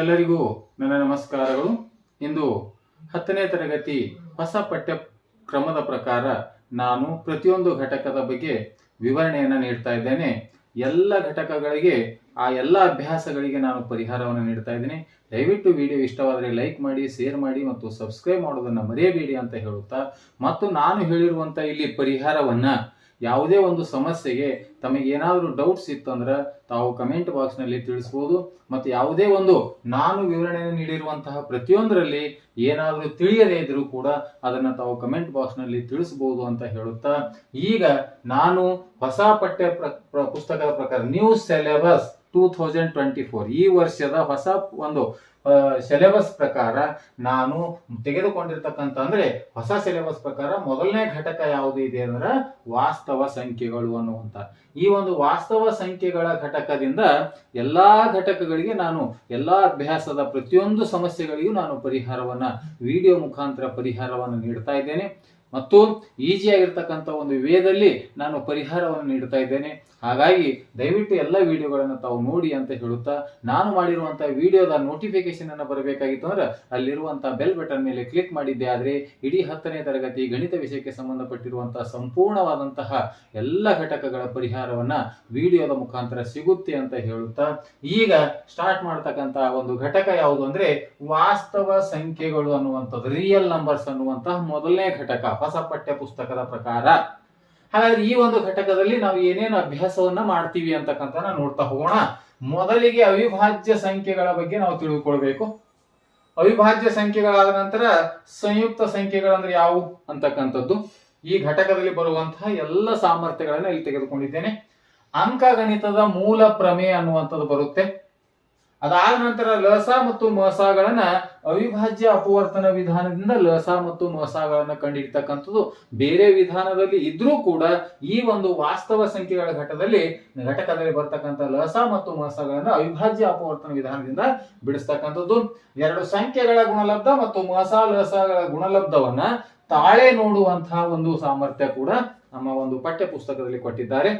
ಎಲ್ಲರಿಗೂ ನನ್ನ ನಮಸ್ಕಾರಗಳು. ಇಂದು ಹತ್ತನೇ ತರಗತಿ ಹೊಸ ಪಠ್ಯ ಕ್ರಮದ ಪ್ರಕಾರ ನಾನು ಪ್ರತಿಯೊಂದು ಘಟಕದ ಬಗ್ಗೆ ವಿವರಣೆಯನ್ನು ನೀಡ್ತಾ ಇದ್ದೇನೆ. ಎಲ್ಲ ಘಟಕಗಳಿಗೆ, ಆ ಎಲ್ಲ ಅಭ್ಯಾಸಗಳಿಗೆ ನಾನು ಪರಿಹಾರವನ್ನು ನೀಡ್ತಾ ಇದ್ದೇನೆ. ದಯವಿಟ್ಟು ವಿಡಿಯೋ ಇಷ್ಟವಾದರೆ ಲೈಕ್ ಮಾಡಿ, ಶೇರ್ ಮಾಡಿ ಮತ್ತು ಸಬ್ಸ್ಕ್ರೈಬ್ ಮಾಡೋದನ್ನು ಮರೆಯಬೇಡಿ ಅಂತ ಹೇಳುತ್ತಾ, ಮತ್ತು ನಾನು ಹೇಳಿರುವಂಥ ಇಲ್ಲಿ ಪರಿಹಾರವನ್ನು ಯಾವುದೇ ಒಂದು ಸಮಸ್ಯೆಗೆ ತಮಗೆ ಏನಾದರೂ ಡೌಟ್ಸ್ ಇತ್ತಂದ್ರೆ ತಾವು ಕಮೆಂಟ್ ಬಾಕ್ಸ್ನಲ್ಲಿ ತಿಳಿಸ್ಬೋದು. ಮತ್ತು ಯಾವುದೇ ಒಂದು ನಾನು ವಿವರಣೆ ನೀಡಿರುವಂತಹ ಪ್ರತಿಯೊಂದರಲ್ಲಿ ಏನಾದರೂ ತಿಳಿಯದೇ ಇದ್ರೂ ಕೂಡ ಅದನ್ನು ತಾವು ಕಮೆಂಟ್ ಬಾಕ್ಸ್ನಲ್ಲಿ ತಿಳಿಸ್ಬೋದು ಅಂತ ಹೇಳುತ್ತಾ, ಈಗ ನಾನು ಹೊಸ ಪಠ್ಯ ಪ್ರ- ಪುಸ್ತಕದ ಪ್ರಕಾರ new syllabus two thousand twenty four ಈ ವರ್ಷದ ಹೊಸ ಒಂದು ಸಿಲೆಬಸ್ ಪ್ರಕಾರ ನಾನು ತೆಗೆದುಕೊಂಡಿರ್ತಕ್ಕಂಥ ಅಂದ್ರೆ ಹೊಸ ಸಿಲೆಬಸ್ ಪ್ರಕಾರ ಮೊದಲನೇ ಘಟಕ ಯಾವುದು ಇದೆ ಅಂದ್ರೆ ವಾಸ್ತವ ಸಂಖ್ಯೆಗಳು ಅನ್ನುವಂತ ಈ ಒಂದು ವಾಸ್ತವ ಸಂಖ್ಯೆಗಳ ಘಟಕದಿಂದ ಎಲ್ಲಾ ಘಟಕಗಳಿಗೆ ನಾನು ಎಲ್ಲಾ ಅಭ್ಯಾಸದ ಪ್ರತಿಯೊಂದು ಸಮಸ್ಯೆಗಳಿಗೂ ನಾನು ಪರಿಹಾರವನ್ನ ವಿಡಿಯೋ ಮುಖಾಂತರ ಪರಿಹಾರವನ್ನು ನೀಡ್ತಾ ಇದ್ದೇನೆ. ಮತ್ತು ಈಜಿಯಾಗಿರ್ತಕ್ಕಂಥ ಒಂದು ವೇದಲ್ಲಿ ನಾನು ಪರಿಹಾರವನ್ನು ನೀಡ್ತಾ ಇದ್ದೇನೆ. ಹಾಗಾಗಿ ದಯವಿಟ್ಟು ಎಲ್ಲ ವಿಡಿಯೋಗಳನ್ನು ತಾವು ನೋಡಿ ಅಂತ ಹೇಳುತ್ತಾ, ನಾನು ಮಾಡಿರುವಂತಹ ವಿಡಿಯೋದ ನೋಟಿಫಿಕೇಶನ್ ಅನ್ನು ಬರಬೇಕಾಗಿತ್ತು ಅಂದ್ರೆ ಅಲ್ಲಿರುವಂತಹ ಬೆಲ್ ಬಟನ್ ಮೇಲೆ ಕ್ಲಿಕ್ ಮಾಡಿದ್ದೆ ಆದರೆ ಇಡೀ ಹತ್ತನೇ ತರಗತಿ ಗಣಿತ ವಿಷಯಕ್ಕೆ ಸಂಬಂಧಪಟ್ಟಿರುವಂತಹ ಸಂಪೂರ್ಣವಾದಂತಹ ಎಲ್ಲ ಘಟಕಗಳ ಪರಿಹಾರವನ್ನ ವಿಡಿಯೋದ ಮುಖಾಂತರ ಸಿಗುತ್ತೆ ಅಂತ ಹೇಳುತ್ತಾ, ಈಗ ಸ್ಟಾರ್ಟ್ ಮಾಡ್ತಕ್ಕಂತಹ ಒಂದು ಘಟಕ ಯಾವುದು ಅಂದ್ರೆ ವಾಸ್ತವ ಸಂಖ್ಯೆಗಳು ಅನ್ನುವಂಥದ್ದು ರಿಯಲ್ ನಂಬರ್ಸ್ ಅನ್ನುವಂತಹ ಮೊದಲನೇ ಘಟಕ, ಹೊಸ ಪಠ್ಯ ಪುಸ್ತಕದ ಪ್ರಕಾರ. ಹಾಗಾದ್ರೆ ಈ ಒಂದು ಘಟಕದಲ್ಲಿ ನಾವು ಏನೇನು ಅಭ್ಯಾಸವನ್ನ ಮಾಡ್ತೀವಿ ಅಂತಕ್ಕಂಥ ನೋಡ್ತಾ ಹೋಗೋಣ. ಮೊದಲಿಗೆ ಅವಿಭಾಜ್ಯ ಸಂಖ್ಯೆಗಳ ಬಗ್ಗೆ ನಾವು ತಿಳಿದುಕೊಳ್ಬೇಕು ಅವಿಭಾಜ್ಯ ಸಂಖ್ಯೆಗಳಾದ ನಂತರ ಸಂಯುಕ್ತ ಸಂಖ್ಯೆಗಳಂದ್ರೆ ಯಾವುವು ಅಂತಕ್ಕಂಥದ್ದು. ಈ ಘಟಕದಲ್ಲಿ ಬರುವಂತಹ ಎಲ್ಲ ಸಾಮರ್ಥ್ಯಗಳನ್ನ ಇಲ್ಲಿ ತೆಗೆದುಕೊಂಡಿದ್ದೇನೆ. ಅಂಕಗಣಿತದ ಮೂಲ ಪ್ರಮೇಯ ಅನ್ನುವಂಥದ್ದು ಬರುತ್ತೆ. ಅದಾದ ನಂತರ ಲಸ ಮತ್ತು ಮಸಗಳನ್ನ ಅವಿಭಾಜ್ಯ ಅಪವರ್ತನ ವಿಧಾನದಿಂದ ಲಸ ಮತ್ತು ಮಸಗಳನ್ನ ಕಂಡಿಡ್ತಕ್ಕಂಥದ್ದು ಬೇರೆ ವಿಧಾನದಲ್ಲಿ ಇದ್ರೂ ಕೂಡ ಈ ಒಂದು ವಾಸ್ತವ ಸಂಖ್ಯೆಗಳ ಘಟದಲ್ಲಿ, ಘಟಕದಲ್ಲಿ ಬರ್ತಕ್ಕಂಥ ಲಸ ಮತ್ತು ಮಸಗಳನ್ನ ಅವಿಭಾಜ್ಯ ಅಪವರ್ತನ ವಿಧಾನದಿಂದ ಬಿಡಿಸ್ತಕ್ಕಂಥದ್ದು. ಎರಡು ಸಂಖ್ಯೆಗಳ ಗುಣಲಬ್ಧ ಮತ್ತು ಮಸ ಲಸಗಳ ಗುಣಲಬ್ಧವನ್ನ ತಾಳೆ ನೋಡುವಂತಹ ಒಂದು ಸಾಮರ್ಥ್ಯ ಕೂಡ ನಮ್ಮ ಒಂದು ಪಠ್ಯ ಪುಸ್ತಕದಲ್ಲಿ ಕೊಟ್ಟಿದ್ದಾರೆ.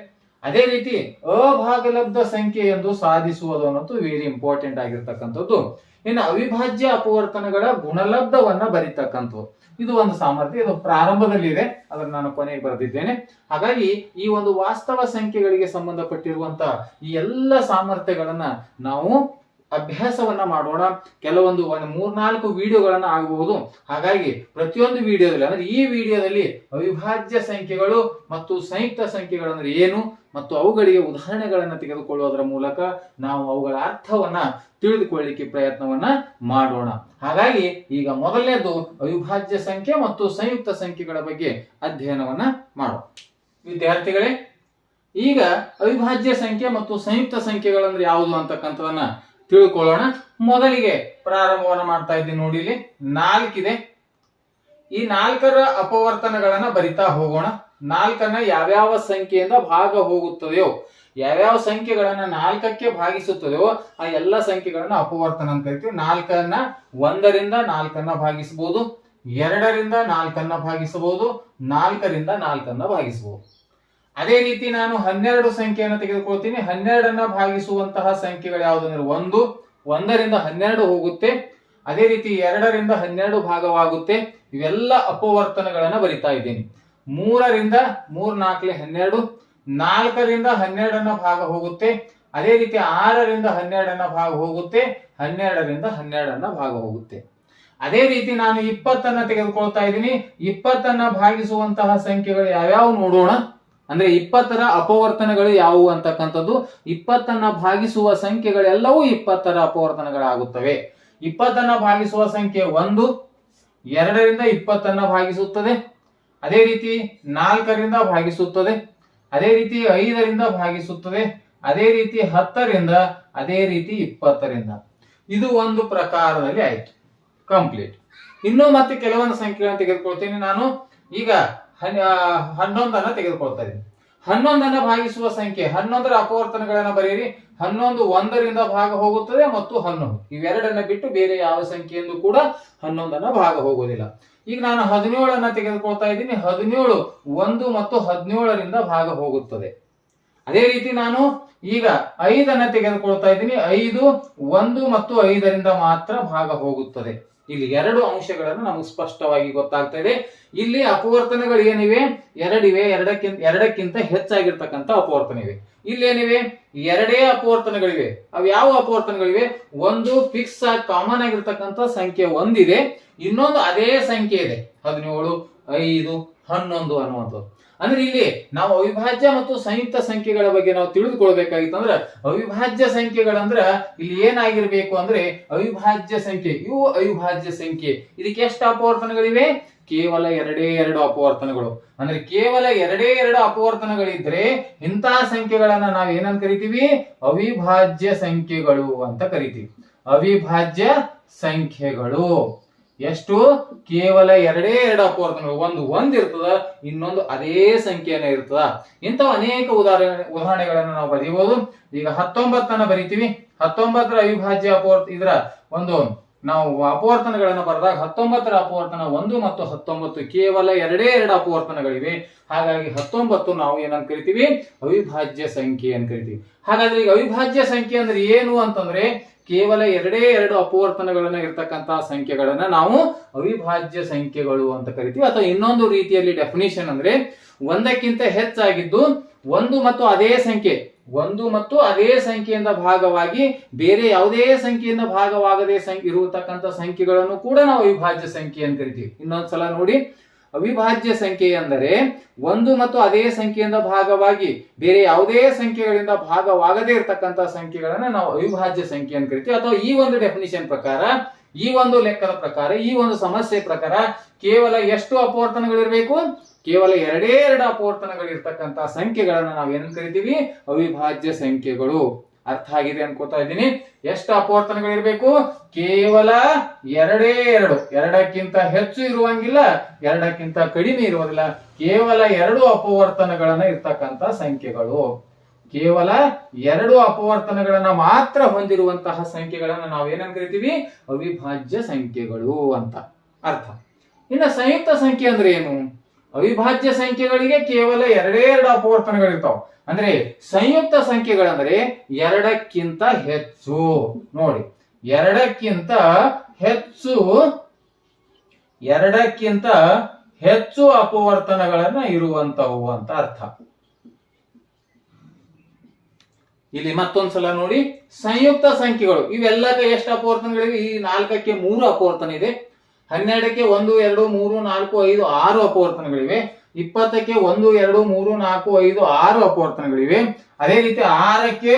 ಅದೇ ರೀತಿ ಅಭಾಗಲಬ್ಧ ಸಂಖ್ಯೆ ಎಂದು ಸಾಧಿಸುವುದು ಅನ್ನೋದು ವೆರಿ ಇಂಪಾರ್ಟೆಂಟ್ ಆಗಿರ್ತಕ್ಕಂಥದ್ದು. ಇನ್ನು ಅವಿಭಾಜ್ಯ ಅಪವರ್ತನಗಳ ಗುಣಲಬ್ಧವನ್ನ ಬರೀತಕ್ಕಂಥದ್ದು. ಇದು ಒಂದು ಸಾಮರ್ಥ್ಯ, ಇದು ಪ್ರಾರಂಭದಲ್ಲಿ ಇದೆ ಅದನ್ನು ನಾನು ಕೊನೆಗೆ ಬರೆದಿದ್ದೇನೆ. ಹಾಗಾಗಿ ಈ ಒಂದು ವಾಸ್ತವ ಸಂಖ್ಯೆಗಳಿಗೆ ಸಂಬಂಧಪಟ್ಟಿರುವಂತಹ ಈ ಎಲ್ಲ ಸಾಮರ್ಥ್ಯಗಳನ್ನ ನಾವು ಅಭ್ಯಾಸವನ್ನ ಮಾಡೋಣ. ಕೆಲವೊಂದು ಒಂದು ಮೂರ್ನಾಲ್ಕು ವಿಡಿಯೋಗಳನ್ನ ಆಗಬಹುದು. ಹಾಗಾಗಿ ಪ್ರತಿಯೊಂದು ವಿಡಿಯೋದಲ್ಲಿ, ಅಂದ್ರೆ ಈ ವಿಡಿಯೋದಲ್ಲಿ ಅವಿಭಾಜ್ಯ ಸಂಖ್ಯೆಗಳು ಮತ್ತು ಸಂಯುಕ್ತ ಸಂಖ್ಯೆಗಳಂದ್ರೆ ಏನು ಮತ್ತು ಅವುಗಳಿಗೆ ಉದಾಹರಣೆಗಳನ್ನು ತೆಗೆದುಕೊಳ್ಳುವುದರ ಮೂಲಕ ನಾವು ಅವುಗಳ ಅರ್ಥವನ್ನ ತಿಳಿದುಕೊಳ್ಳಲಿಕ್ಕೆ ಪ್ರಯತ್ನವನ್ನ ಮಾಡೋಣ. ಹಾಗಾಗಿ ಈಗ ಮೊದಲನೇದು ಅವಿಭಾಜ್ಯ ಸಂಖ್ಯೆ ಮತ್ತು ಸಂಯುಕ್ತ ಸಂಖ್ಯೆಗಳ ಬಗ್ಗೆ ಅಧ್ಯಯನವನ್ನ ಮಾಡೋಣ. ವಿದ್ಯಾರ್ಥಿಗಳೇ, ಈಗ ಅವಿಭಾಜ್ಯ ಸಂಖ್ಯೆ ಮತ್ತು ಸಂಯುಕ್ತ ಸಂಖ್ಯೆಗಳಂದ್ರೆ ಯಾವುದು ಅಂತಕ್ಕಂಥದನ್ನ ತಿಳ್ಕೊಳ್ಳೋಣ. ಮೊದಲಿಗೆ ಪ್ರಾರಂಭವನ್ನು ಮಾಡ್ತಾ ಇದ್ದೀನಿ ನೋಡಿ ಇಲ್ಲಿ. ನಾಲ್ಕಿದೆ. ಈ ನಾಲ್ಕರ ಅಪವರ್ತನಗಳನ್ನ ಬರಿತಾ ಹೋಗೋಣ. ನಾಲ್ಕನ್ನ ಯಾವ್ಯಾವ ಸಂಖ್ಯೆಯಿಂದ ಭಾಗ ಹೋಗುತ್ತದೆಯೋ, ಯಾವ್ಯಾವ ಸಂಖ್ಯೆಗಳನ್ನ ನಾಲ್ಕಕ್ಕೆ ಭಾಗಿಸುತ್ತದೆಯೋ, ಆ ಎಲ್ಲ ಸಂಖ್ಯೆಗಳನ್ನ ಅಪವರ್ತನ ಅಂತ ಕರಿತೀವಿ ನಾಲ್ಕನ್ನ ಒಂದರಿಂದ ನಾಲ್ಕನ್ನ ಭಾಗಿಸಬಹುದು ಎರಡರಿಂದ ನಾಲ್ಕನ್ನ ಭಾಗಿಸಬಹುದು ನಾಲ್ಕರಿಂದ ನಾಲ್ಕನ್ನ ಭಾಗಿಸಬಹುದು ಅದೇ ರೀತಿ ನಾನು ಹನ್ನೆರಡು ಸಂಖ್ಯೆಯನ್ನು ತೆಗೆದುಕೊಳ್ತೀನಿ. ಹನ್ನೆರಡನ್ನ ಭಾಗಿಸುವಂತಹ ಸಂಖ್ಯೆಗಳು ಯಾವುದಂದ್ರೆ ಒಂದು, ಒಂದರಿಂದ ಹನ್ನೆರಡು ಹೋಗುತ್ತೆ. ಅದೇ ರೀತಿ ಎರಡರಿಂದ ಹನ್ನೆರಡು ಭಾಗವಾಗುತ್ತೆ. ಇವೆಲ್ಲ ಅಪವರ್ತನಗಳನ್ನ ಬರಿತಾ ಇದ್ದೀನಿ. ಮೂರರಿಂದ ಮೂರ್ ನಾಲ್ಕಲೆ ಹನ್ನೆರಡು, ನಾಲ್ಕರಿಂದ ಹನ್ನೆರಡನ್ನ ಭಾಗ ಹೋಗುತ್ತೆ. ಅದೇ ರೀತಿ ಆರರಿಂದ ಹನ್ನೆರಡನ್ನ ಭಾಗ ಹೋಗುತ್ತೆ. ಹನ್ನೆರಡರಿಂದ ಹನ್ನೆರಡನ್ನ ಭಾಗ ಹೋಗುತ್ತೆ. ಅದೇ ರೀತಿ ನಾನು ಇಪ್ಪತ್ತನ್ನ ತೆಗೆದುಕೊಳ್ತಾ ಇದ್ದೀನಿ. ಇಪ್ಪತ್ತನ್ನ ಭಾಗಿಸುವಂತಹ ಸಂಖ್ಯೆಗಳು ಯಾವ್ಯಾವ ನೋಡೋಣ. ಅಂದ್ರೆ ಇಪ್ಪತ್ತರ ಅಪವರ್ತನಗಳು ಯಾವುವು ಅಂತಕ್ಕಂಥದ್ದು, ಇಪ್ಪತ್ತನ್ನ ಭಾಗಿಸುವ ಸಂಖ್ಯೆಗಳೆಲ್ಲವೂ ಇಪ್ಪತ್ತರ ಅಪವರ್ತನಗಳಾಗುತ್ತವೆ. ಇಪ್ಪತ್ತನ್ನ ಭಾಗಿಸುವ ಸಂಖ್ಯೆ ಒಂದು, ಎರಡರಿಂದ ಇಪ್ಪತ್ತನ್ನ ಭಾಗಿಸುತ್ತದೆ. ಅದೇ ರೀತಿ ನಾಲ್ಕರಿಂದ ಭಾಗಿಸುತ್ತದೆ. ಅದೇ ರೀತಿ ಐದರಿಂದ ಭಾಗಿಸುತ್ತದೆ. ಅದೇ ರೀತಿ ಹತ್ತರಿಂದ, ಅದೇ ರೀತಿ ಇಪ್ಪತ್ತರಿಂದ. ಇದು ಒಂದು ಪ್ರಕಾರದಲ್ಲಿ ಆಯ್ತು. ಕಂಪ್ಲೀಟ್. ಇನ್ನು ಮತ್ತೆ ಕೆಲವೊಂದು ಸಂಖ್ಯೆಗಳನ್ನು ತೆಗೆದುಕೊಳ್ತೀನಿ ನಾನು. ಈಗ ಹನ್- ಹನ್ನೊಂದನ್ನ ತೆಗೆದುಕೊಳ್ತಾ ಇದ್ದೀನಿ. ಹನ್ನೊಂದನ್ನ ಭಾಗಿಸುವ ಸಂಖ್ಯೆ, ಹನ್ನೊಂದರ ಅಪವರ್ತನಗಳನ್ನ ಬರೆಯಿರಿ. ಹನ್ನೊಂದು ಒಂದರಿಂದ ಭಾಗ ಹೋಗುತ್ತದೆ ಮತ್ತು ಹನ್ನೊಂದು. ಇವೆರಡನ್ನ ಬಿಟ್ಟು ಬೇರೆ ಯಾವ ಸಂಖ್ಯೆಯನ್ನು ಕೂಡ ಹನ್ನೊಂದನ್ನ ಭಾಗ ಹೋಗುವುದಿಲ್ಲ. ಈಗ ನಾನು ಹದಿನೇಳನ್ನ ತೆಗೆದುಕೊಳ್ತಾ ಇದ್ದೀನಿ. ಹದಿನೇಳು, ಒಂದು ಮತ್ತು ಹದಿನೇಳರಿಂದ ಭಾಗ ಹೋಗುತ್ತದೆ. ಅದೇ ರೀತಿ ನಾನು ಈಗ ಐದನ್ನ ತೆಗೆದುಕೊಳ್ತಾ ಇದ್ದೀನಿ. ಐದು, ಒಂದು ಮತ್ತು ಐದರಿಂದ ಮಾತ್ರ ಭಾಗ ಹೋಗುತ್ತದೆ. ಇಲ್ಲಿ ಎರಡು ಅಂಶಗಳನ್ನು ನಮಗೆ ಸ್ಪಷ್ಟವಾಗಿ ಗೊತ್ತಾಗ್ತಾ ಇದೆ. ಇಲ್ಲಿ ಅಪವರ್ತನಗಳು ಏನಿವೆ? ಎರಡಿವೆ, ಎರಡಕ್ಕಿಂತ ಎರಡಕ್ಕಿಂತ ಹೆಚ್ಚಾಗಿರ್ತಕ್ಕಂಥ ಅಪವರ್ತನಿವೆ ಇಲ್ಲಿ ಏನಿವೆ? ಎರಡೇ ಅಪವರ್ತನಗಳಿವೆ. ಅವು ಯಾವ ಅಪವರ್ತನಗಳಿವೆ? ಒಂದು ಫಿಕ್ಸ್ ಆಗಿ ಕಾಮನ್ ಆಗಿರ್ತಕ್ಕಂಥ ಸಂಖ್ಯೆ ಒಂದಿದೆ. ಇನ್ನೊಂದು ಅದೇ ಸಂಖ್ಯೆ ಇದೆ. ಹದಿನೇಳು, ಐದು, ಹನ್ನೊಂದು ಅನ್ನುವಂಥದ್ದು. ಅಂದ್ರೆ ಇಲ್ಲಿ ನಾವು ಅವಿಭಾಜ್ಯ ಮತ್ತು ಸಂಯುಕ್ತ ಸಂಖ್ಯೆಗಳ ಬಗ್ಗೆ ನಾವು ತಿಳಿದುಕೊಳ್ಬೇಕಾಗಿತ್ತು ಅಂದ್ರೆ ಅವಿಭಾಜ್ಯ ಸಂಖ್ಯೆಗಳಂದ್ರ ಇಲ್ಲಿ ಏನಾಗಿರ್ಬೇಕು ಅಂದ್ರೆ ಅವಿಭಾಜ್ಯ ಸಂಖ್ಯೆ, ಇವು ಅವಿಭಾಜ್ಯ ಸಂಖ್ಯೆ. ಇದಕ್ಕೆ ಎಷ್ಟು ಅಪವರ್ತನಗಳಿವೆ? ಕೇವಲ ಎರಡೇ ಎರಡು ಅಪವರ್ತನಗಳು. ಅಂದ್ರೆ ಕೇವಲ ಎರಡೇ ಎರಡು ಅಪವರ್ತನಗಳಿದ್ರೆ ಇಂತಹ ಸಂಖ್ಯೆಗಳನ್ನ ನಾವು ಏನಂತ ಕರಿತೀವಿ? ಅವಿಭಾಜ್ಯ ಸಂಖ್ಯೆಗಳು ಅಂತ ಕರಿತೀವಿ. ಅವಿಭಾಜ್ಯ ಸಂಖ್ಯೆಗಳು. ಎಷ್ಟು? ಕೇವಲ ಎರಡೇ ಎರಡು ಅಪವರ್ತನಗಳು. ಒಂದು ಒಂದು ಇರ್ತದ, ಇನ್ನೊಂದು ಅದೇ ಸಂಖ್ಯೆನ ಇರ್ತದ. ಇಂಥ ಅನೇಕ ಉದಾಹರಣೆ, ಉದಾಹರಣೆಗಳನ್ನು ನಾವು ಬರೀಬಹುದು ಈಗ ಹತ್ತೊಂಬತ್ತನ್ನ ಬರಿತೀವಿ. ಹತ್ತೊಂಬತ್ತರ ಅವಿಭಾಜ್ಯ ಅಪವರ್ತ, ಇದ್ರ ಒಂದು, ನಾವು ಅಪವರ್ತನಗಳನ್ನು ಬರೆದಾಗ ಹತ್ತೊಂಬತ್ತರ ಅಪವರ್ತನ ಒಂದು ಮತ್ತು ಹತ್ತೊಂಬತ್ತು ಕೇವಲ ಎರಡೇ ಎರಡು ಅಪವರ್ತನಗಳಿವೆ. ಹಾಗಾಗಿ ಹತ್ತೊಂಬತ್ತು ನಾವು ಏನಂತ ಕರಿತೀವಿ? ಅವಿಭಾಜ್ಯ ಸಂಖ್ಯೆ ಅಂತ ಕರಿತೀವಿ. ಹಾಗಾದ್ರೆ ಈಗ ಅವಿಭಾಜ್ಯ ಸಂಖ್ಯೆ ಅಂದ್ರೆ ಏನು ಅಂತಂದ್ರೆ ಕೇವಲ ಎರಡೇ ಎರಡು ಅಪವರ್ತನಗಳನ್ನ ಇರ್ತಕ್ಕಂತಹ ಸಂಖ್ಯೆಗಳನ್ನ ನಾವು ಅವಿಭಾಜ್ಯ ಸಂಖ್ಯೆಗಳು ಅಂತ ಕರಿತೀವಿ. ಅಥವಾ ಇನ್ನೊಂದು ರೀತಿಯಲ್ಲಿ ಡೆಫಿನಿಷನ್ ಅಂದ್ರೆ ಒಂದಕ್ಕಿಂತ ಹೆಚ್ಚಾಗಿದ್ದು ಒಂದು ಮತ್ತು ಅದೇ ಸಂಖ್ಯೆ. ಒಂದು ಮತ್ತು ಅದೇ ಸಂಖ್ಯೆಯಿಂದ ಭಾಗವಾಗಿ ಬೇರೆ ಯಾವುದೇ ಸಂಖ್ಯೆಯಿಂದ ಭಾಗವಾಗದೇ ಸಂಖ್ಯೆ ಇರತಕ್ಕಂಥ ಸಂಖ್ಯೆಗಳನ್ನು ಕೂಡ ನಾವು ಅವಿಭಾಜ್ಯ ಸಂಖ್ಯೆ ಅಂತ ಕರಿತೀವಿ. ಇನ್ನೊಂದ್ಸಲ ನೋಡಿ. ಅವಿಭಾಜ್ಯ ಸಂಖ್ಯೆ ಎಂದರೆ ಒಂದು ಮತ್ತು ಅದೇ ಸಂಖ್ಯೆಯಿಂದ ಭಾಗವಾಗಿ ಬೇರೆ ಯಾವುದೇ ಸಂಖ್ಯೆಗಳಿಂದ ಭಾಗವಾಗದೇ ಇರತಕ್ಕಂತ ಸಂಖ್ಯೆಗಳನ್ನ ನಾವು ಅವಿಭಾಜ್ಯ ಸಂಖ್ಯೆ ಅಂತ ಕರಿತೀವಿ. ಅಥವಾ ಈ ಒಂದು ಡೆಫಿನಿಷನ್ ಪ್ರಕಾರ, ಈ ಒಂದು ಲೆಕ್ಕದ ಪ್ರಕಾರ, ಈ ಒಂದು ಸಮಸ್ಯೆ ಪ್ರಕಾರ ಕೇವಲ ಎಷ್ಟು ಅಪವರ್ತನಗಳಿರಬೇಕು? ಕೇವಲ ಎರಡೇ ಎರಡು ಸಂಖ್ಯೆಗಳನ್ನ ನಾವು ಏನ್ ಕರಿತೀವಿ? ಅವಿಭಾಜ್ಯ ಸಂಖ್ಯೆಗಳು. ಅರ್ಥ ಆಗಿದೆ ಅನ್ಕೋತಾ ಇದ್ದೀನಿ. ಎಷ್ಟು ಅಪವರ್ತನಗಳಿರ್ಬೇಕು? ಕೇವಲ ಎರಡೇ ಎರಡು. ಎರಡಕ್ಕಿಂತ ಹೆಚ್ಚು ಇರುವಂಗಿಲ್ಲ, ಎರಡಕ್ಕಿಂತ ಕಡಿಮೆ ಇರುವುದಿಲ್ಲ. ಕೇವಲ ಎರಡು ಅಪವರ್ತನಗಳನ್ನ ಇರ್ತಕ್ಕಂತ ಸಂಖ್ಯೆಗಳು. ಕೇವಲ ಎರಡು ಅಪವರ್ತನಗಳನ್ನ ಮಾತ್ರ ಹೊಂದಿರುವಂತಹ ಸಂಖ್ಯೆಗಳನ್ನ ನಾವು ಏನಂತ ಕರಿತೀವಿ? ಅವಿಭಾಜ್ಯ ಸಂಖ್ಯೆಗಳು ಅಂತ. ಅರ್ಥ. ಇನ್ನು ಸಂಯುಕ್ತ ಸಂಖ್ಯೆ ಅಂದ್ರೆ ಏನು? ಅವಿಭಾಜ್ಯ ಸಂಖ್ಯೆಗಳಿಗೆ ಕೇವಲ ಎರಡೇ ಎರಡು ಅಪವರ್ತನಗಳಿರ್ತಾವ. ಅಂದ್ರೆ ಸಂಯುಕ್ತ ಸಂಖ್ಯೆಗಳಂದ್ರೆ ಎರಡಕ್ಕಿಂತ ಹೆಚ್ಚು. ನೋಡಿ, ಎರಡಕ್ಕಿಂತ ಹೆಚ್ಚು ಎರಡಕ್ಕಿಂತ ಹೆಚ್ಚು ಅಪವರ್ತನಗಳನ್ನ ಇರುವಂತವು ಅಂತ ಅರ್ಥ. ಇಲ್ಲಿ ಮತ್ತೊಂದ್ಸಲ ನೋಡಿ, ಸಂಯುಕ್ತ ಸಂಖ್ಯೆಗಳು, ಇವೆಲ್ಲಕ್ಕೆ ಎಷ್ಟು ಅಪವರ್ತನಗಳಿವೆ? ಈ ನಾಲ್ಕಕ್ಕೆ ಮೂರು ಅಪವರ್ತನ ಇದೆ. ಹನ್ನೆರಡಕ್ಕೆ ಒಂದು, ಎರಡು, ಮೂರು, ನಾಲ್ಕು, ಐದು, ಆರು ಅಪವರ್ತನಗಳಿವೆ. ಇಪ್ಪತ್ತಕ್ಕೆ ಒಂದು, ಎರಡು, ಮೂರು, ನಾಲ್ಕು, ಐದು, ಆರು ಅಪವರ್ತನಗಳಿವೆ. ಅದೇ ರೀತಿ ಆರಕ್ಕೆ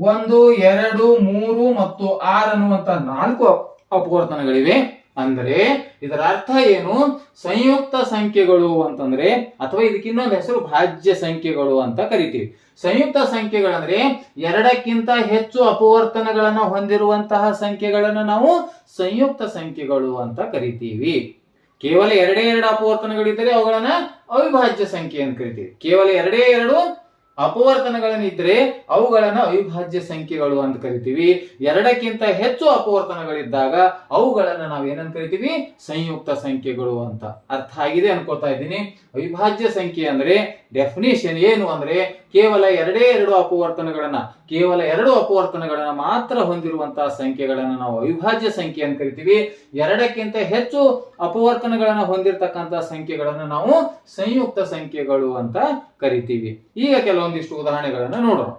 ಒಂದು, ಎರಡು, ಮೂರು ಮತ್ತು ಆರು ಅನ್ನುವಂತ ನಾಲ್ಕು ಅಪವರ್ತನಗಳಿವೆ. ಅಂದ್ರೆ ಇದರ ಅರ್ಥ ಏನು? ಸಂಯುಕ್ತ ಸಂಖ್ಯೆಗಳು ಅಂತಂದ್ರೆ, ಅಥವಾ ಇದಕ್ಕಿನ್ನೊಂದು ಹೆಸರು ಭಾಜ್ಯ ಸಂಖ್ಯೆಗಳು ಅಂತ ಕರಿತೀವಿ. ಸಂಯುಕ್ತ ಸಂಖ್ಯೆಗಳಂದ್ರೆ ಎರಡಕ್ಕಿಂತ ಹೆಚ್ಚು ಅಪವರ್ತನಗಳನ್ನ ಹೊಂದಿರುವಂತಹ ಸಂಖ್ಯೆಗಳನ್ನ ನಾವು ಸಂಯುಕ್ತ ಸಂಖ್ಯೆಗಳು ಅಂತ ಕರಿತೀವಿ. ಕೇವಲ ಎರಡೇ ಎರಡು ಅಪವರ್ತನಗಳಿದ್ದರೆ ಅವುಗಳನ್ನ ಅವಿಭಾಜ್ಯ ಸಂಖ್ಯೆ ಅಂತ ಕರಿತೀವಿ. ಕೇವಲ ಎರಡೇ ಎರಡು ಅಪವರ್ತನಗಳನ್ನಿದ್ರೆ ಅವುಗಳನ್ನ ಅವಿಭಾಜ್ಯ ಸಂಖ್ಯೆಗಳು ಅಂತ ಕರಿತೀವಿ. ಎರಡಕ್ಕಿಂತ ಹೆಚ್ಚು ಅಪವರ್ತನಗಳಿದ್ದಾಗ ಅವುಗಳನ್ನ ನಾವು ಏನಂತ ಕರಿತೀವಿ? ಸಂಯುಕ್ತ ಸಂಖ್ಯೆಗಳು ಅಂತ. ಅರ್ಥ ಆಗಿದೆ ಅನ್ಕೋತಾ ಇದ್ದೀನಿ. ಅವಿಭಾಜ್ಯ ಸಂಖ್ಯೆ ಅಂದ್ರೆ ಡೆಫಿನೇಷನ್ ಏನು ಅಂದ್ರೆ ಕೇವಲ ಎರಡೇ ಎರಡು ಅಪವರ್ತನಗಳನ್ನ, ಕೇವಲ ಎರಡು ಅಪವರ್ತನಗಳನ್ನ ಮಾತ್ರ ಹೊಂದಿರುವಂತಹ ಸಂಖ್ಯೆಗಳನ್ನ ನಾವು ಅವಿಭಾಜ್ಯ ಸಂಖ್ಯೆ ಅಂತ ಕರಿತೀವಿ. ಎರಡಕ್ಕಿಂತ ಹೆಚ್ಚು ಅಪವರ್ತನಗಳನ್ನ ಹೊಂದಿರತಕ್ಕಂತಹ ಸಂಖ್ಯೆಗಳನ್ನ ನಾವು ಸಂಯುಕ್ತ ಸಂಖ್ಯೆಗಳು ಅಂತ ಕರಿತೀವಿ. ಈಗ ಕೆಲವೊಂದಿಷ್ಟು ಉದಾಹರಣೆಗಳನ್ನು ನೋಡೋಣ.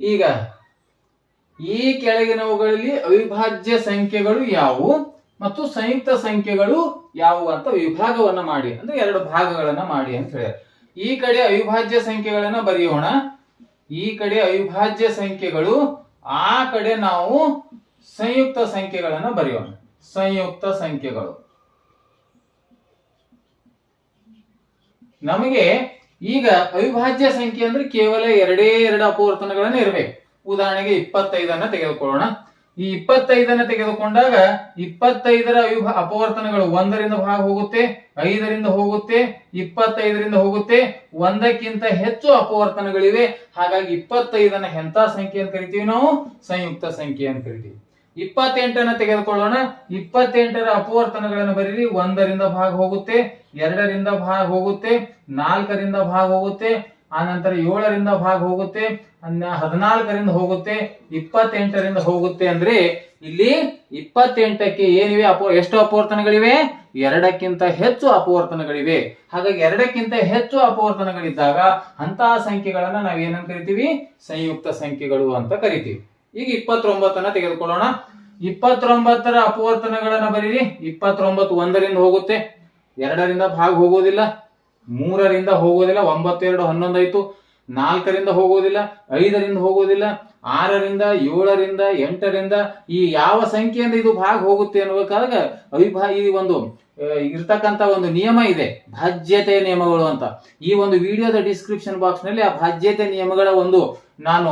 ಈಗ ಈ ಕೆಳಗಿನವುಗಳಲ್ಲಿ ಅವಿಭಾಜ್ಯ ಸಂಖ್ಯೆಗಳು ಯಾವುವು ಮತ್ತು ಸಂಯುಕ್ತ ಸಂಖ್ಯೆಗಳು ಯಾವುವು ಅಂತ ವಿಭಾಗವನ್ನ ಮಾಡಿ. ಅಂದ್ರೆ ಎರಡು ಭಾಗಗಳನ್ನ ಮಾಡಿ ಅಂತ ಹೇಳ್ಯಾರ. ಈ ಕಡೆ ಅವಿಭಾಜ್ಯ ಸಂಖ್ಯೆಗಳನ್ನ ಬರೆಯೋಣ. ಈ ಕಡೆ ಅವಿಭಾಜ್ಯ ಸಂಖ್ಯೆಗಳು, ಆ ಕಡೆ ನಾವು ಸಂಯುಕ್ತ ಸಂಖ್ಯೆಗಳನ್ನ ಬರೆಯೋಣ. ಸಂಯುಕ್ತ ಸಂಖ್ಯೆಗಳು. ನಮಗೆ ಈಗ ಅವಿಭಾಜ್ಯ ಸಂಖ್ಯೆ ಅಂದ್ರೆ ಕೇವಲ ಎರಡೇ ಎರಡು ಅಪವರ್ತನಗಳನ್ನ ಇರಬೇಕು. ಉದಾಹರಣೆಗೆ ಇಪ್ಪತ್ತೈದನ್ನ ತೆಗೆದುಕೊಳ್ಳೋಣ. ಈ ಇಪ್ಪತ್ತೈದನ್ನ ತೆಗೆದುಕೊಂಡಾಗ ಇಪ್ಪತ್ತೈದರ ಅವಿಭಾ ಅಪವರ್ತನಗಳು ಒಂದರಿಂದ ಭಾಗ ಹೋಗುತ್ತೆ, ಐದರಿಂದ ಹೋಗುತ್ತೆ, ಇಪ್ಪತ್ತೈದರಿಂದ ಹೋಗುತ್ತೆ. ಒಂದಕ್ಕಿಂತ ಹೆಚ್ಚು ಅಪವರ್ತನಗಳಿವೆ. ಹಾಗಾಗಿ ಇಪ್ಪತ್ತೈದನ್ನ ಎಂತ ಸಂಖ್ಯೆ ಅಂತ ಕರಿತೀವಿ ನಾವು? ಸಂಯುಕ್ತ ಸಂಖ್ಯೆ ಅಂತ ಕರಿತೀವಿ. ಇಪ್ಪತ್ತೆಂಟನ್ನ ತೆಗೆದುಕೊಳ್ಳೋಣ. ಇಪ್ಪತ್ತೆಂಟರ ಅಪವರ್ತನಗಳನ್ನು ಬರೀರಿ. ಒಂದರಿಂದ ಭಾಗ ಹೋಗುತ್ತೆ, ಎರಡರಿಂದ ಭಾಗ ಹೋಗುತ್ತೆ, ನಾಲ್ಕರಿಂದ ಭಾಗ ಹೋಗುತ್ತೆ ಆನಂತರ ಏಳರಿಂದ ಭಾಗ ಹೋಗುತ್ತೆ ಹದಿನಾಲ್ಕರಿಂದ ಹೋಗುತ್ತೆ, ಇಪ್ಪತ್ತೆಂಟರಿಂದ ಹೋಗುತ್ತೆ ಅಂದ್ರೆ ಇಲ್ಲಿ ಇಪ್ಪತ್ತೆಂಟಕ್ಕೆ ಏನಿವೆ? ಅಪೋ ಎಷ್ಟು ಅಪವರ್ತನಗಳಿವೆ? ಎರಡಕ್ಕಿಂತ ಹೆಚ್ಚು ಅಪವರ್ತನಗಳಿವೆ. ಹಾಗಾಗಿ ಎರಡಕ್ಕಿಂತ ಹೆಚ್ಚು ಅಪವರ್ತನಗಳಿದ್ದಾಗ ಅಂತಹ ಸಂಖ್ಯೆಗಳನ್ನ ನಾವ್ ಏನಂತ ಕರಿತೀವಿ? ಸಂಯುಕ್ತ ಸಂಖ್ಯೆಗಳು ಅಂತ ಕರಿತೀವಿ. ಈಗ ಇಪ್ಪತ್ತೊಂಬತ್ತನ್ನ ತೆಗೆದುಕೊಳ್ಳೋಣ. ಇಪ್ಪತ್ತೊಂಬತ್ತರ ಅಪವರ್ತನಗಳನ್ನ ಬರೀರಿ. ಇಪ್ಪತ್ತೊಂಬತ್ತು ಒಂದರಿಂದ ಹೋಗುತ್ತೆ. ಎರಡರಿಂದ ಭಾಗ ಹೋಗೋದಿಲ್ಲ. ಮೂರರಿಂದ ಹೋಗೋದಿಲ್ಲ. ಒಂಬತ್ತು ಎರಡು ಹನ್ನೊಂದು ಆಯ್ತು. ನಾಲ್ಕರಿಂದ ಹೋಗೋದಿಲ್ಲ. ಐದರಿಂದ ಹೋಗೋದಿಲ್ಲ. ಆರರಿಂದ, ಏಳರಿಂದ, ಎಂಟರಿಂದ ಈ ಯಾವ ಸಂಖ್ಯೆಯಿಂದ ಇದು ಭಾಗ ಹೋಗುತ್ತೆ ಅನ್ಬೇಕಾದಾಗ ಅವಿಭಾ ಈ ಒಂದು ಇರ್ತಕ್ಕಂತ ಒಂದು ನಿಯಮ ಇದೆ. ಭಾಜ್ಯತೆ ನಿಯಮಗಳು ಅಂತ. ಈ ಒಂದು ವಿಡಿಯೋದ ಡಿಸ್ಕ್ರಿಪ್ಷನ್ ಬಾಕ್ಸ್ನಲ್ಲಿ ಆ ಭಾಜ್ಯತೆ ನಿಯಮಗಳ ಒಂದು ನಾನು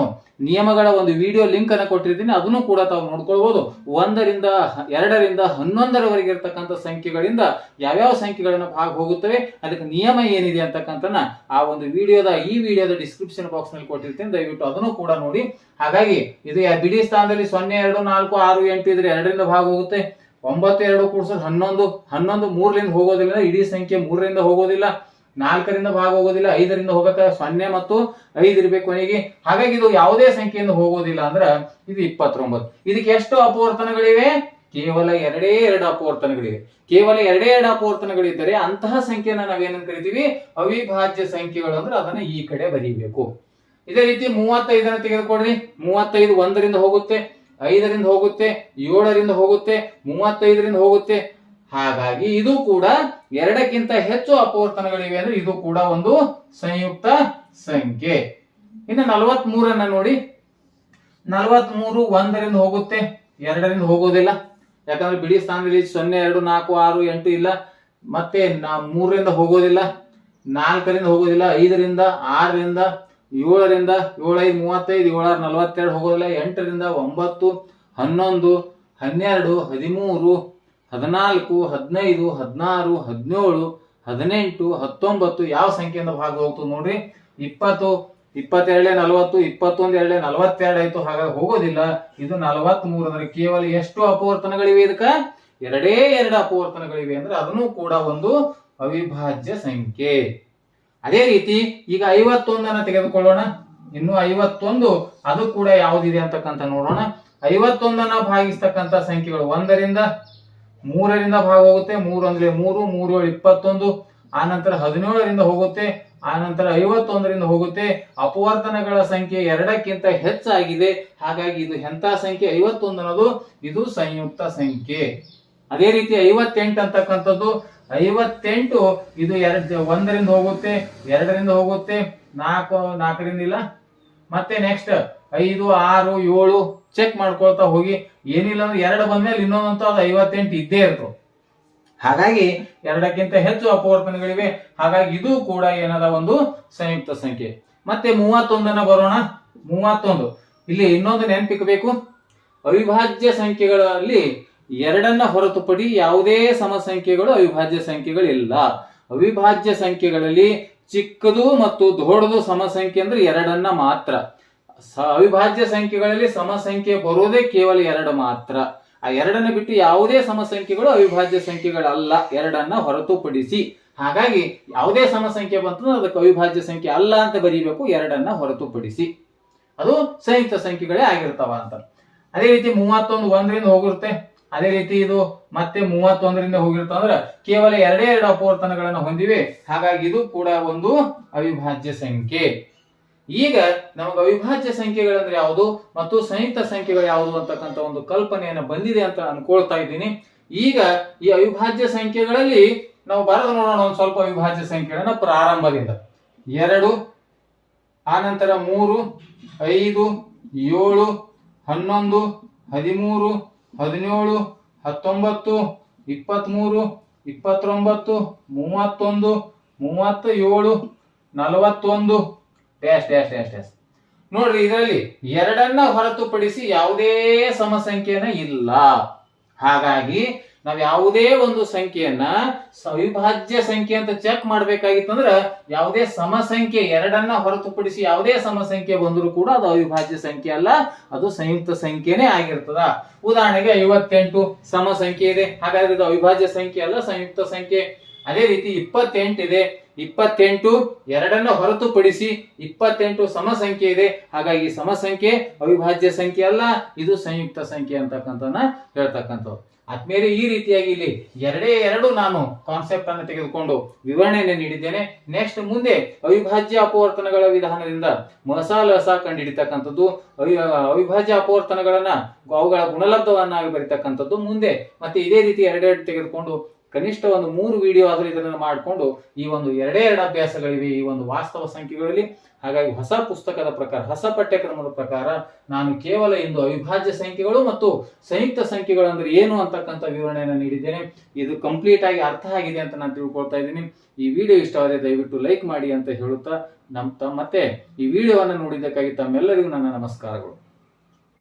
ನಿಯಮಗಳ ಒಂದು ವಿಡಿಯೋ ಲಿಂಕ್ ಅನ್ನು ಕೊಟ್ಟಿರ್ತೀನಿ. ಅದನ್ನು ಕೂಡ ತಾವು ನೋಡ್ಕೊಳ್ಬಹುದು ಒಂದರಿಂದ ಎರಡರಿಂದ ಹನ್ನೊಂದರವರೆಗೆ ಇರ್ತಕ್ಕಂಥ ಸಂಖ್ಯೆಗಳಿಂದ ಯಾವ್ಯಾವ ಸಂಖ್ಯೆಗಳನ್ನ ಭಾಗ ಹೋಗುತ್ತವೆ, ಅದಕ್ಕೆ ನಿಯಮ ಏನಿದೆ ಅಂತಕ್ಕಂಥನ್ನ ಆ ಒಂದು ವಿಡಿಯೋದ, ಈ ವಿಡಿಯೋದ ಡಿಸ್ಕ್ರಿಪ್ಷನ್ ಬಾಕ್ಸ್ನಲ್ಲಿ ಕೊಟ್ಟಿರ್ತೀನಿ. ದಯವಿಟ್ಟು ಅದನ್ನು ಕೂಡ ನೋಡಿ. ಹಾಗಾಗಿ ಇದು ಬಿಡಿ ಸ್ಥಾನದಲ್ಲಿ ಸೊನ್ನೆ, ಎರಡು, ನಾಲ್ಕು, ಆರು, ಎಂಟು ಇದ್ರೆ ಎರಡರಿಂದ ಭಾಗ ಹೋಗುತ್ತೆ. ಒಂಬತ್ತು ಎರಡು ಕೂಡಿಸೋದು ಹನ್ನೊಂದು ಹನ್ನೊಂದು ಮೂರರಿಂದ ಹೋಗೋದಿಲ್ಲ, ಇಡೀ ಸಂಖ್ಯೆ ಮೂರರಿಂದ ಹೋಗೋದಿಲ್ಲ, ನಾಲ್ಕರಿಂದ ಭಾಗ ಹೋಗೋದಿಲ್ಲ ಐದರಿಂದ ಹೋಗಬೇಕಾದ್ರೆ ಸೊನ್ನೆ ಮತ್ತು ಐದು ಇರಬೇಕು ಕೊನೆಗೆ. ಹಾಗಾಗಿ ಇದು ಯಾವುದೇ ಸಂಖ್ಯೆಯಿಂದ ಹೋಗೋದಿಲ್ಲ ಅಂದ್ರೆ ಇದು ಇಪ್ಪತ್ತೊಂಬತ್ತು. ಇದಕ್ಕೆ ಎಷ್ಟು ಅಪವರ್ತನಗಳಿವೆ? ಕೇವಲ ಎರಡೇ ಎರಡು ಅಪವರ್ತನಗಳಿವೆ. ಕೇವಲ ಎರಡೇ ಎರಡು ಅಪವರ್ತನಗಳಿದ್ದರೆ ಅಂತಹ ಸಂಖ್ಯೆನ ನಾವೇನಂತ ಕರಿತೀವಿ? ಅವಿಭಾಜ್ಯ ಸಂಖ್ಯೆಗಳು ಅಂದ್ರೆ ಅದನ್ನ ಈ ಕಡೆ ಬರೀಬೇಕು. ಇದೇ ರೀತಿ ಮೂವತ್ತೈದನ್ನ ತೆಗೆದುಕೊಡ್ರಿ ಮೂವತ್ತೈದು ಒಂದರಿಂದ ಹೋಗುತ್ತೆ. ಐದರಿಂದ ಹೋಗುತ್ತೆ, ಏಳರಿಂದ ಹೋಗುತ್ತೆ, ಮೂವತ್ತೈದರಿಂದ ಹೋಗುತ್ತೆ. ಹಾಗಾಗಿ ಇದು ಕೂಡ ಎರಡಕ್ಕಿಂತ ಹೆಚ್ಚು ಅಪವರ್ತನಗಳಿವೆ ಅಂದ್ರೆ ಇದು ಕೂಡ ಒಂದು ಸಂಯುಕ್ತ ಸಂಖ್ಯೆ. ಇನ್ನು ನಲವತ್ ಮೂರನ್ನ ನೋಡಿ. ನಲವತ್ ಮೂರು ಒಂದರಿಂದ ಹೋಗುತ್ತೆ, ಎರಡರಿಂದ ಹೋಗೋದಿಲ್ಲ. ಯಾಕಂದ್ರೆ ಬಿಡಿ ಸ್ಥಾನದಲ್ಲಿ ಸೊನ್ನೆ, ಎರಡು, ನಾಲ್ಕು, ಆರು, ಎಂಟು ಇಲ್ಲ. ಮತ್ತೆ ನಾ ಮೂರರಿಂದ ಹೋಗೋದಿಲ್ಲ, ನಾಲ್ಕರಿಂದ ಹೋಗೋದಿಲ್ಲ, ಐದರಿಂದ, ಆರರಿಂದ ಏಳರಿಂದ ಏಳೈದು ಮೂವತ್ತೈದು, ಏಳಾರು ನಲವತ್ತೆರಡು ಹೋಗೋದಿಲ್ಲ. ಎಂಟರಿಂದ ಒಂಬತ್ತು, ಹನ್ನೊಂದು, ಹನ್ನೆರಡು, ಹದಿಮೂರು, ಹದಿನಾಲ್ಕು, ಹದಿನೈದು, ಹದಿನಾರು, ಹದಿನೇಳು, ಹದಿನೆಂಟು, ಹತ್ತೊಂಬತ್ತು ಯಾವ ಸಂಖ್ಯೆಯಿಂದ ಭಾಗ ಹೋಗ್ತದೆ ನೋಡ್ರಿ. ಇಪ್ಪತ್ತು, ಇಪ್ಪತ್ತೆರಡೇ ನಲವತ್ತು, ಇಪ್ಪತ್ತೊಂದು, ಎರಡೇ ನಲವತ್ತೆರಡು ಆಯ್ತು. ಹಾಗಾಗಿ ಹೋಗೋದಿಲ್ಲ. ಇದು ನಲವತ್ತ್ ಅಂದ್ರೆ ಕೇವಲ ಎಷ್ಟು ಅಪವರ್ತನಗಳಿವೆ ಇದಕ್ಕ? ಎರಡೇ ಎರಡು ಅಪವರ್ತನಗಳಿವೆ ಅಂದ್ರೆ ಅದನ್ನು ಕೂಡ ಒಂದು ಅವಿಭಾಜ್ಯ ಸಂಖ್ಯೆ. ಅದೇ ರೀತಿ ಈಗ ಐವತ್ತೊಂದನ್ನ ತೆಗೆದುಕೊಳ್ಳೋಣ. ಇನ್ನು ಐವತ್ತೊಂದು, ಅದು ಕೂಡ ಯಾವುದಿದೆ ಅಂತಕ್ಕಂಥ ನೋಡೋಣ. ಐವತ್ತೊಂದನ್ನ ಭಾಗಿಸ್ತಕ್ಕಂತ ಸಂಖ್ಯೆಗಳು ಒಂದರಿಂದ ಮೂರರಿಂದ ಭಾಗ ಹೋಗುತ್ತೆ. ಮೂರು ಅಂದ್ರೆ ಮೂರು ಮೂರು ಏಳು ಇಪ್ಪತ್ತೊಂದು ಆನಂತರ ಹದಿನೇಳರಿಂದ ಹೋಗುತ್ತೆ. ಆನಂತರ ಐವತ್ತೊಂದರಿಂದ ಹೋಗುತ್ತೆ. ಅಪವರ್ತನಗಳ ಸಂಖ್ಯೆ ಎರಡಕ್ಕಿಂತ ಹೆಚ್ಚಾಗಿದೆ. ಹಾಗಾಗಿ ಇದು ಎಂತ ಸಂಖ್ಯೆ? ಐವತ್ತೊಂದು ಅನ್ನೋದು ಇದು ಸಂಯುಕ್ತ ಸಂಖ್ಯೆ. ಅದೇ ರೀತಿ ಐವತ್ತೆಂಟು ಅಂತಕ್ಕಂಥದ್ದು, ಐವತ್ತೆಂಟು ಇದು ಎರಡು, ಒಂದರಿಂದ ಹೋಗುತ್ತೆ, ಎರಡರಿಂದ ಹೋಗುತ್ತೆ, ನಾಲ್ಕು, ನಾಲ್ಕರಿಂದ ಇಲ್ಲ? ಮತ್ತೆ ನೆಕ್ಸ್ಟ್ ಐದು, ಆರು, ಏಳು ಚೆಕ್ ಮಾಡ್ಕೊಳ್ತಾ ಹೋಗಿ. ಏನಿಲ್ಲ ಅಂದ್ರೆ ಎರಡು ಬಂದ್ಮೇಲೆ ಇನ್ನೊಂದಂತೂ ಅದು ಐವತ್ತೆಂಟು ಇದ್ದೇ ಇರ್ತವೆ ಹಾಗಾಗಿ ಎರಡಕ್ಕಿಂತ ಹೆಚ್ಚು ಅಪವರ್ತನಗಳಿವೆ. ಹಾಗಾಗಿ ಇದು ಕೂಡ ಏನದ ಒಂದು ಸಂಯುಕ್ತ ಸಂಖ್ಯೆ. ಮತ್ತೆ ಮೂವತ್ತೊಂದನ್ನ ಬರೋಣ. ಮೂವತ್ತೊಂದು. ಇಲ್ಲಿ ಇನ್ನೊಂದು ನೆನಪಿಕ್ಬೇಕು. ಅವಿಭಾಜ್ಯ ಸಂಖ್ಯೆಗಳಲ್ಲಿ ಎರಡನ್ನ ಹೊರತುಪಡಿ ಯಾವುದೇ ಸಮಸಂಖ್ಯೆಗಳು ಅವಿಭಾಜ್ಯ ಸಂಖ್ಯೆಗಳಿಲ್ಲ. ಅವಿಭಾಜ್ಯ ಸಂಖ್ಯೆಗಳಲ್ಲಿ ಚಿಕ್ಕದು ಮತ್ತು ದೊಡ್ಡದು ಸಮಸಂಖ್ಯೆ ಅಂದ್ರೆ ಎರಡನ್ನ ಮಾತ್ರ. ಅವಿಭಾಜ್ಯ ಸಂಖ್ಯೆಗಳಲ್ಲಿ ಸಮಸಂಖ್ಯೆ ಬರೋದೇ ಕೇವಲ ಎರಡು ಮಾತ್ರ. ಆ ಎರಡನ್ನ ಬಿಟ್ಟು ಯಾವುದೇ ಸಮಸಂಖ್ಯೆಗಳು ಅವಿಭಾಜ್ಯ ಸಂಖ್ಯೆಗಳಲ್ಲ. ಎರಡನ್ನ ಹೊರತುಪಡಿಸಿ. ಹಾಗಾಗಿ ಯಾವುದೇ ಸಮಸಂಖ್ಯೆ ಬಂತು ಅದಕ್ಕೆ ಅವಿಭಾಜ್ಯ ಸಂಖ್ಯೆ ಅಲ್ಲ ಅಂತ ಬರೀಬೇಕು. ಎರಡನ್ನ ಹೊರತುಪಡಿಸಿ. ಅದು ಸಂಯುಕ್ತ ಸಂಖ್ಯೆಗಳೇ ಆಗಿರ್ತಾವ ಅಂತ. ಅದೇ ರೀತಿ ಮೂವತ್ತೊಂದು ಒಂದರಿಂದ ಹೋಗಿರುತ್ತೆ. ಅದೇ ರೀತಿ ಇದು ಮತ್ತೆ ಮೂವತ್ತೊಂದರಿಂದ ಹೋಗಿರುತ್ತೆ ಅಂದ್ರೆ ಕೇವಲ ಎರಡೇ ಎರಡು ಅಪವರ್ತನಗಳನ್ನು ಹೊಂದಿವೆ. ಹಾಗಾಗಿ ಇದು ಕೂಡ ಒಂದು ಅವಿಭಾಜ್ಯ ಸಂಖ್ಯೆ. ಈಗ ನಮಗೆ ಅವಿಭಾಜ್ಯ ಸಂಖ್ಯೆಗಳಂದ್ರೆ ಯಾವುದು ಮತ್ತು ಸಂಯುಕ್ತ ಸಂಖ್ಯೆಗಳು ಯಾವುದು ಅಂತಕ್ಕಂಥ ಒಂದು ಕಲ್ಪನೆಯನ್ನು ಬಂದಿದೆ ಅಂತ ಅನ್ಕೊಳ್ತಾ ಇದ್ದೀನಿ. ಈಗ ಈ ಅವಿಭಾಜ್ಯ ಸಂಖ್ಯೆಗಳಲ್ಲಿ ನಾವು ಬರೆದು ನೋಡೋಣ ಒಂದು ಸ್ವಲ್ಪ ಅವಿಭಾಜ್ಯ ಸಂಖ್ಯೆಗಳನ್ನ ಪ್ರಾರಂಭದಿಂದ. ಎರಡು ಆನಂತರ ಮೂರು, ಐದು, ಏಳು, ಹನ್ನೊಂದು, ಹದಿಮೂರು ಹದಿನೇಳು, ಹತ್ತೊಂಬತ್ತು ಇಪ್ಪತ್ತ್ಮೂರು ಇಪ್ಪತ್ತೊಂಬತ್ತು, ಮೂವತ್ತೊಂದು ಮೂವತ್ತ ಏಳು ನಲವತ್ತೊಂದು. ಡ್ಯಾಶ್ ಡ್ಯಾಶ್ ಡ್ಯಾಶ್ ಡ್ಯಾಶ್ ನೋಡ್ರಿ, ಇದರಲ್ಲಿ ಎರಡನ್ನ ಹೊರತುಪಡಿಸಿ ಯಾವುದೇ ಸಮಸಂಖ್ಯೆನ ಇಲ್ಲ. ಹಾಗಾಗಿ ನಾವ್ ಯಾವುದೇ ಒಂದು ಸಂಖ್ಯೆಯನ್ನ ಅವಿಭಾಜ್ಯ ಸಂಖ್ಯೆ ಅಂತ ಚೆಕ್ ಮಾಡ್ಬೇಕಾಗಿತ್ತಂದ್ರ ಯಾವುದೇ ಸಮಸಂಖ್ಯೆ ಎರಡನ್ನ ಹೊರತುಪಡಿಸಿ ಯಾವುದೇ ಸಮಸಂಖ್ಯೆ ಬಂದರೂ ಕೂಡ ಅದು ಅವಿಭಾಜ್ಯ ಸಂಖ್ಯೆ ಅಲ್ಲ, ಅದು ಸಂಯುಕ್ತ ಸಂಖ್ಯೆನೇ ಆಗಿರ್ತದ. ಉದಾಹರಣೆಗೆ ಐವತ್ತೆಂಟು ಸಮಸಂಖ್ಯೆ ಇದೆ, ಹಾಗಾದ್ರೆ ಇದು ಅವಿಭಾಜ್ಯ ಸಂಖ್ಯೆ ಅಲ್ಲ, ಸಂಯುಕ್ತ ಸಂಖ್ಯೆ. ಅದೇ ರೀತಿ ಇಪ್ಪತ್ತೆಂಟಿದೆ ಇಪ್ಪತ್ತೆಂಟು ಎರಡನ್ನ ಹೊರತುಪಡಿಸಿ ಇಪ್ಪತ್ತೆಂಟು ಸಮಸಂಖ್ಯೆ ಇದೆ, ಹಾಗಾಗಿ ಸಮಸಂಖ್ಯೆ ಅವಿಭಾಜ್ಯ ಸಂಖ್ಯೆ ಅಲ್ಲ, ಇದು ಸಂಯುಕ್ತ ಸಂಖ್ಯೆ ಅಂತಕ್ಕಂಥ ಹೇಳ್ತಕ್ಕಂಥದ್ದು ಆದ್ಮೇಲೆ ಈ ರೀತಿಯಾಗಿ ಇಲ್ಲಿ ಎರಡೇ ಎರಡು ನಾನು ಕಾನ್ಸೆಪ್ಟ್ ಅನ್ನು ತೆಗೆದುಕೊಂಡು ವಿವರಣೆಯನ್ನು ನೀಡಿದ್ದೇನೆ. ನೆಕ್ಸ್ಟ್ ಮುಂದೆ ಅವಿಭಾಜ್ಯ ಅಪವರ್ತನಗಳ ವಿಧಾನದಿಂದ ಮಸಾಲಸ ಕಂಡಿಡಿತಕ್ಕಂಥದ್ದು ಅವಿ ಅವಿಭಾಜ್ಯ ಅಪವರ್ತನಗಳನ್ನ ಅವುಗಳ ಗುಣಲಬ್ಧವನ್ನಾಗಿ ಬರೀತಕ್ಕಂಥದ್ದು ಮುಂದೆ. ಮತ್ತೆ ಇದೇ ರೀತಿ ಎರಡೆರಡು ತೆಗೆದುಕೊಂಡು ಕನಿಷ್ಠ ಒಂದು ಮೂರು ವಿಡಿಯೋ ಆದರೂ ಇದನ್ನು ಮಾಡಿಕೊಂಡು ಈ ಒಂದು ಎರಡೇ ಎರಡು ಅಭ್ಯಾಸಗಳಿವೆ ಈ ಒಂದು ವಾಸ್ತವ ಸಂಖ್ಯೆಗಳಲ್ಲಿ. ಹಾಗಾಗಿ ಹೊಸ ಪುಸ್ತಕದ ಪ್ರಕಾರ, ಹೊಸ ಪಠ್ಯಕ್ರಮದ ಪ್ರಕಾರ ನಾನು ಕೇವಲ ಇಂದು ಅವಿಭಾಜ್ಯ ಸಂಖ್ಯೆಗಳು ಮತ್ತು ಸಂಯುಕ್ತ ಸಂಖ್ಯೆಗಳು ಅಂದ್ರೆ ಏನು ಅಂತಕ್ಕಂಥ ವಿವರಣೆಯನ್ನು ನೀಡಿದ್ದೇನೆ. ಇದು ಕಂಪ್ಲೀಟ್ ಆಗಿ ಅರ್ಥ ಆಗಿದೆ ಅಂತ ನಾನು ತಿಳ್ಕೊಳ್ತಾ ಇದ್ದೀನಿ. ಈ ವಿಡಿಯೋ ಇಷ್ಟವಾದರೆ ದಯವಿಟ್ಟು ಲೈಕ್ ಮಾಡಿ ಅಂತ ಹೇಳುತ್ತಾ ನಮ್ಮ ಮತ್ತೆ ಈ ವಿಡಿಯೋವನ್ನು ನೋಡಿದ್ದಕ್ಕಾಗಿ ತಮ್ಮೆಲ್ಲರಿಗೂ ನನ್ನ ನಮಸ್ಕಾರಗಳು.